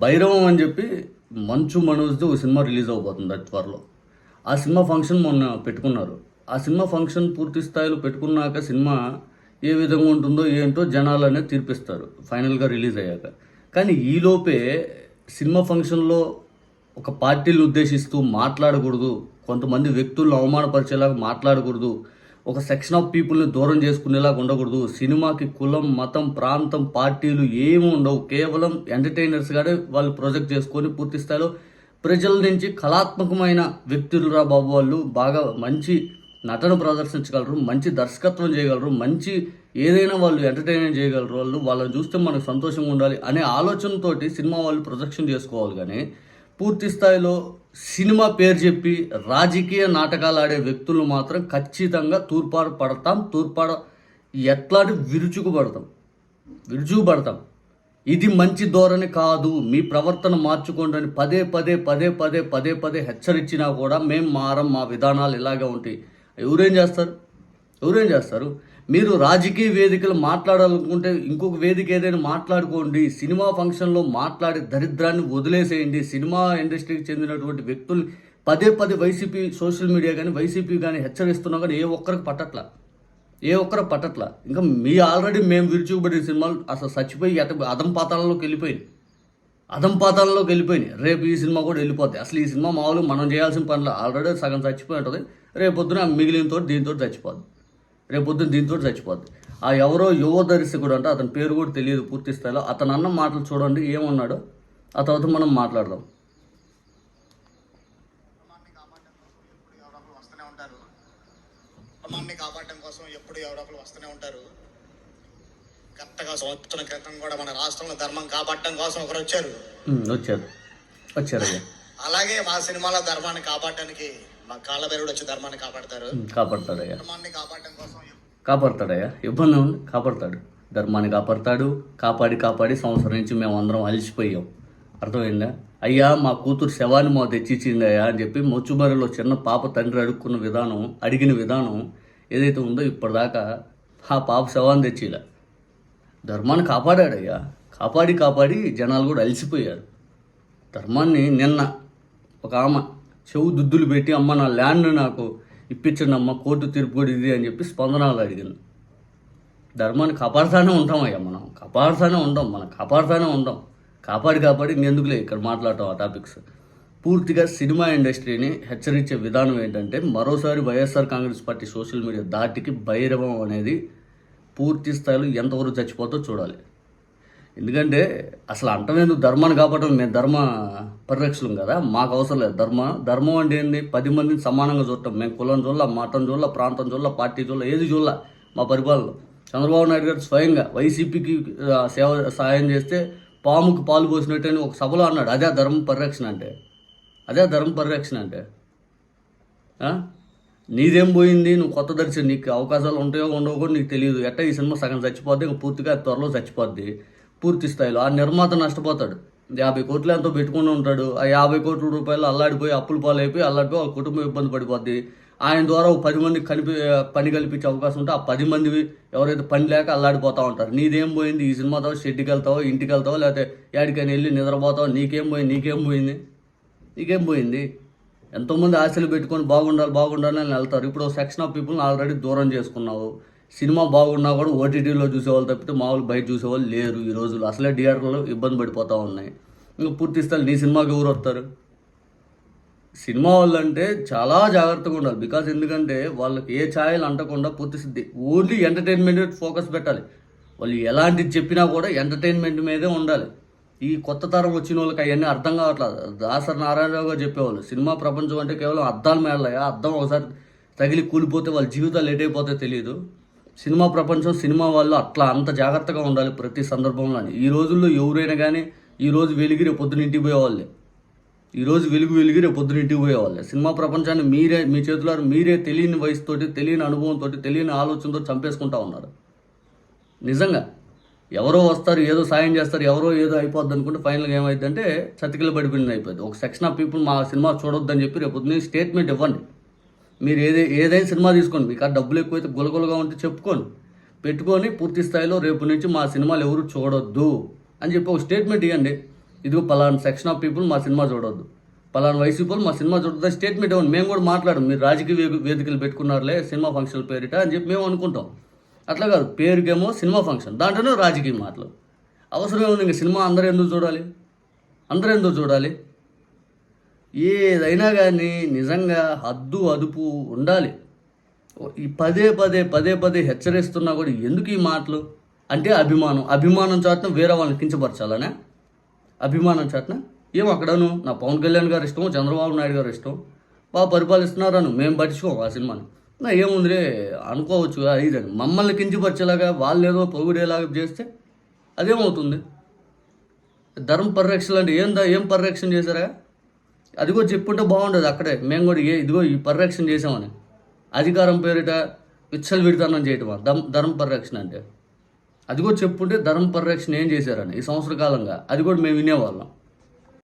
భైరవం అని చెప్పి మంచు మనోజ్ది ఒక సినిమా రిలీజ్ అవబోతుంది అతి త్వరలో. ఆ సినిమా ఫంక్షన్ మొన్న పెట్టుకున్నారు. ఆ సినిమా ఫంక్షన్ పూర్తి స్థాయిలో పెట్టుకున్నాక సినిమా ఏ విధంగా ఉంటుందో ఏంటో జనాలు అనేది తీర్పిస్తారు. ఫైనల్గా రిలీజ్ అయ్యాక. కానీ ఈలోపే సినిమా ఫంక్షన్లో ఒక పార్టీని ఉద్దేశిస్తూ మాట్లాడకూడదు కొంతమంది వ్యక్తులను అవమానపరిచేలాగా మాట్లాడకూడదు ఒక సెక్షన్ ఆఫ్ పీపుల్ని దూరం చేసుకునేలాగా ఉండకూడదు. సినిమాకి కులం మతం ప్రాంతం పార్టీలు ఏమి ఉండవు. కేవలం ఎంటర్టైనర్స్గానే వాళ్ళు ప్రొజెక్ట్ చేసుకొని పూర్తి స్థాయిలో ప్రజల నుంచి కళాత్మకమైన వ్యక్తులు రా బాబు వాళ్ళు. బాగా మంచి నటన ప్రదర్శించగలరు మంచి దర్శకత్వం చేయగలరు మంచి ఏదైనా వాళ్ళు ఎంటర్టైన్మెంట్ చేయగలరు వాళ్ళు. వాళ్ళని చూస్తే మనకు సంతోషంగా ఉండాలి అనే ఆలోచనతోటి సినిమా వాళ్ళు ప్రొజెక్షన్ చేసుకోవాలి కానీ పూర్తి స్థాయిలో సినిమా పేరు చెప్పి రాజకీయ నాటకాలు ఆడే వ్యక్తులు మాత్రం ఖచ్చితంగా తూర్పాడు పడతాం తూర్పాడ ఎట్లాంటి విరుచుకు పడతాం విరుచుకు పడతాం ఇది మంచి ధోరణి కాదు మీ ప్రవర్తన మార్చుకోండి అని పదే పదే పదే పదే పదే పదే హెచ్చరించినా కూడా మేము మారం మా విధానాలు ఇలాగే ఉంటాయి. ఎవరేం చేస్తారు? ఎవరేం చేస్తారు? మీరు రాజకీయ వేదికలు మాట్లాడాలనుకుంటే ఇంకొక వేదిక ఏదైనా మాట్లాడుకోండి. సినిమా ఫంక్షన్లో మాట్లాడే దరిద్రాన్ని వదిలేసేయండి. సినిమా ఇండస్ట్రీకి చెందినటువంటి వ్యక్తులు పదే పదే వైసీపీ సోషల్ మీడియా కానీ వైసీపీ కానీ హెచ్చరిస్తున్నా కానీ ఏ ఒక్కరికి పట్టట్లా? ఏ ఒక్కరు పట్టట్లా? ఇంకా మీ ఆల్రెడీ మేము విరుచుకుపడిన సినిమాలు అసలు చచ్చిపోయి ఎట అదం పాతాలలోకి వెళ్ళిపోయింది అదం పాతాలలోకి వెళ్ళిపోయినాయి. రేపు ఈ సినిమా కూడా వెళ్ళిపోతాయి అసలు ఈ సినిమా మామూలుగా మనం చేయాల్సిన పనులు ఆల్రెడీ సగం చచ్చిపోయి ఉంటుంది. రేపు పొద్దున మిగిలినతో దీంతో చచ్చిపోద్ది. రేపు పొద్దున దీంతో చచ్చిపోద్ది. ఆ ఎవరో యువ దర్శకుడు అంటే అతని పేరు కూడా తెలియదు పూర్తి స్థాయిలో. అతను అన్న మాటలు చూడండి ఏమన్నాడో. ఆ తర్వాత మనం మాట్లాడదాం. కుటుంబాన్ని కాపాడడం కోసం ఎప్పుడు ఎవరొకరు వస్తూనే ఉంటారు. కరెక్ట్గా సంవత్సరం క్రితం కూడా మన రాష్ట్రంలో ధర్మం కాపాడడం కోసం ఒకరు వచ్చారు. వచ్చారు. వచ్చారు అలాగే మా సినిమాలో ధర్మాన్ని కాపాడడానికి మా వచ్చి ధర్మాన్ని కాపాడతారు. కాపాడతాడయ్యా ధర్మాన్ని కాపాడడం కోసం కాపాడతాడయ్యా ఇబ్బంది ఉంది కాపాడతాడు. ధర్మాన్ని కాపాడతాడు. కాపాడి కాపాడి సంవత్సరం నుంచి మేము అందరం అలసిపోయాం. అర్థమైందా? అయ్యా మా కూతురు శవాన్ని మా తెచ్చిచ్చిందయ్యా అని చెప్పి మొచ్చుబరిలో చిన్న పాప తండ్రి అడుక్కున్న విధానం అడిగిన విధానం ఏదైతే ఉందో ఇప్పటిదాకా ఆ పాప శవాన్ని తెచ్చిలా. ధర్మాన్ని కాపాడాడయ్యా కాపాడి కాపాడి జనాలు కూడా అలసిపోయారు. ధర్మాన్ని నిన్న ఒక ఆమె చెవు దుద్దులు పెట్టి అమ్మ నా ల్యాండ్ నాకు ఇప్పించండి అమ్మ కోర్టు తీర్పు కూడా ఇది అని చెప్పి స్పందనాలు అడిగింది. ధర్మాన్ని కాపాడుతానే ఉంటాం అయ్యా మనం. కాపాడుతానే ఉంటాం మనం కాపాడుతానే ఉంటాం. కాపాడి కాపాడి ఇంకెందుకులే ఇక్కడ మాట్లాడటం ఆ టాపిక్స్. పూర్తిగా సినిమా ఇండస్ట్రీని హెచ్చరించే విధానం ఏంటంటే మరోసారి YSR Congress party social media దాటికి భైరవం అనేది పూర్తి స్థాయిలో ఎంతవరకు చచ్చిపోతో చూడాలి. ఎందుకంటే అసలు అంటమేందుకు ధర్మాన్ని కాపాడటం మేము ధర్మ పరిరక్షలం కదా? మాకు అవసరం లేదు. ధర్మ ధర్మం అంటే ఏంది? పది మందిని సమానంగా చూడటం. మేము కులం చూడాల మతం చూడాల ప్రాంతం చూడాల పార్టీ చూడాల ఏది చూడాల మా పరిపాలన. చంద్రబాబు నాయుడు గారు స్వయంగా వైసీపీకి సేవ సహాయం చేస్తే పాముకు పాలు పోసినట్టు అని ఒక సభలో అన్నాడు. అదే ధర్మ పరిరక్షణ అంటే. అదే ధర్మ పరిరక్షణ అంటే. నీదేం పోయింది? నువ్వు కొత్త దర్శనం. నీకు అవకాశాలు ఉంటాయో ఉండవో కూడా నీకు తెలియదు. ఎట్ట ఈ సినిమా సగం చచ్చిపోద్ది? ఇంకా పూర్తిగా త్వరలో చచ్చిపోద్ది. పూర్తి స్థాయిలో. ఆ నిర్మాత నష్టపోతాడు. యాభై కోట్లు ఎంతో పెట్టుకుని ఉంటాడు. ఆ యాభై కోట్ల రూపాయలు అల్లాడిపోయి అప్పుల పాలైపోయి అల్లాడిపోయి వాళ్ళ కుటుంబం ఇబ్బంది పడిపోద్ది. ఆయన ద్వారా ఒక పది మందికి కనిపి పని కల్పించే అవకాశం ఉంటే ఆ పది మంది ఎవరైతే పని లేక అల్లాడిపోతూ ఉంటారు. నీదేం పోయింది? ఈ సినిమాతో షెడ్కి వెళ్తావో ఇంటికి వెళ్తావో లేకపోతే ఏడికైనా వెళ్ళి నిద్రపోతావో? నీకేం పోయింది? నీకేం పోయింది? నీకేం పోయింది? ఎంతోమంది ఆశలు పెట్టుకొని బాగుండాలి బాగుండాలి అని వెళ్తారు. ఇప్పుడు సెక్షన్ ఆఫ్ పీపుల్ని ఆల్రెడీ దూరం చేసుకున్నావు. సినిమా బాగున్నా కూడా ఓటీటీలో చూసేవాళ్ళు తప్పితే మామూలు బయట చూసేవాళ్ళు లేరు ఈ రోజులు అసలే థియేటర్లో ఇబ్బంది పడిపోతూ ఉన్నాయి. ఇంకా పూర్తి నీ సినిమాకి ఎవరు వస్తారు? సినిమా వాళ్ళు అంటే చాలా జాగ్రత్తగా ఉండాలి. బికాస్ ఎందుకంటే వాళ్ళకి ఏ ఛాయలు అంటకుండా పూర్తిస్తుంది ఓన్లీ ఎంటర్టైన్మెంట్ ఫోకస్ పెట్టాలి. వాళ్ళు ఎలాంటిది చెప్పినా కూడా ఎంటర్టైన్మెంట్ మీదే ఉండాలి. ఈ కొత్త తరం వచ్చిన వాళ్ళకి అవన్నీ అర్థం కావట్లేదు. దాసరి నారాయణరావు గారు చెప్పేవాళ్ళు సినిమా ప్రపంచం అంటే కేవలం అర్థాలు మేళయా అర్థం ఒకసారి తగిలి కూలిపోతే వాళ్ళ జీవితాలు లేట్ అయిపోతే తెలియదు సినిమా ప్రపంచం సినిమా వాళ్ళు అట్లా అంత జాగ్రత్తగా ఉండాలి ప్రతి సందర్భంలో ఈ రోజుల్లో ఎవరైనా కానీ ఈరోజు వెలిగి రేపు పొద్దున ఇంటికి పోయేవాళ్ళే. ఈరోజు వెలుగు వెలిగి రేపు పొద్దున ఇంటికి పోయేవాళ్ళే. సినిమా ప్రపంచాన్ని మీరే మీ చేతిలో మీరే తెలియని వయసుతోటి తెలియని అనుభవంతో తెలియని ఆలోచనతో చంపేసుకుంటా ఉన్నారు. నిజంగా ఎవరో వస్తారు ఏదో సాయం చేస్తారు ఎవరో ఏదో అయిపోద్ది అనుకుంటే ఫైనల్గా ఏమైందంటే చతికిల పడిపోయింది అయిపోయింది ఒక సెక్షన్ ఆఫ్ పీపుల్ మా సినిమా చూడొద్దని చెప్పి రేపు పొద్దున స్టేట్మెంట్ ఇవ్వండి. మీరు ఏదే ఏదైనా సినిమా తీసుకోండి. మీకు ఆ డబ్బులు ఎక్కువైతే గులగులగా ఉంటే చెప్పుకోండి. పెట్టుకొని పూర్తి స్థాయిలో రేపు నుంచి మా సినిమాలు ఎవరు చూడొద్దు అని చెప్పి ఒక స్టేట్మెంట్ ఇవ్వండి. ఇదిగో పలానా సెక్షన్ ఆఫ్ పీపుల్ మా సినిమా చూడొద్దు. పలానా వయసు పీపుల్ మా సినిమా చూడొద్దు స్టేట్మెంట్ ఇవ్వండి. మేము కూడా మాట్లాడము. మీరు రాజకీయ వేదికలు పెట్టుకున్నారులే సినిమా ఫంక్షన్ పేరిట అని చెప్పి మేము అనుకుంటాం. అట్లా కాదు. పేరుకేమో సినిమా ఫంక్షన్. దాంట్లోనే రాజకీయ మాటలు. అవసరం ఏముంది ఇంకా సినిమా అందరూ ఎందుకు చూడాలి? అందరూ ఎందుకు చూడాలి? ఏదైనా కానీ నిజంగా హద్దు అదుపు ఉండాలి. ఈ పదే పదే పదే పదే హెచ్చరిస్తున్నా కూడా ఎందుకు ఈ మాటలు? అంటే అభిమానం. అభిమానం చాటున వేరే వాళ్ళని కించపరచాలనే? అభిమానం చాటున ఏం అక్కడను? నా పవన్ కళ్యాణ్ గారు ఇష్టం చంద్రబాబు నాయుడు గారు ఇష్టం. బాగా పరిపాలిస్తున్నారను. మేము పట్టించుకోం ఆ సినిమాని. నా ఏముందిరే? అనుకోవచ్చు ఇదని. మమ్మల్ని కించపరిచేలాగా వాళ్ళు ఏదో పొగిడేలాగా చేస్తే అదేమవుతుంది? ధర్మ పరిరక్షణ అంటే ఏందా? ఏం పరిరక్షణ చేశారా? అది కూడా చెప్పుంటే బాగుండదు అక్కడే. మేము కూడా ఏ ఇదిగో ఈ పరిరక్షణ చేసామని అధికారం పేరిట విచ్చలు విడతనం చేయటమా? దమ్ ధర్మ పరిరక్షణ అంటే. అది కూడా చెప్పుంటే ధర్మ పరిరక్షణ ఏం చేశారని ఈ సంవత్సర కాలంగా. అది కూడా మేము వినేవాళ్ళం.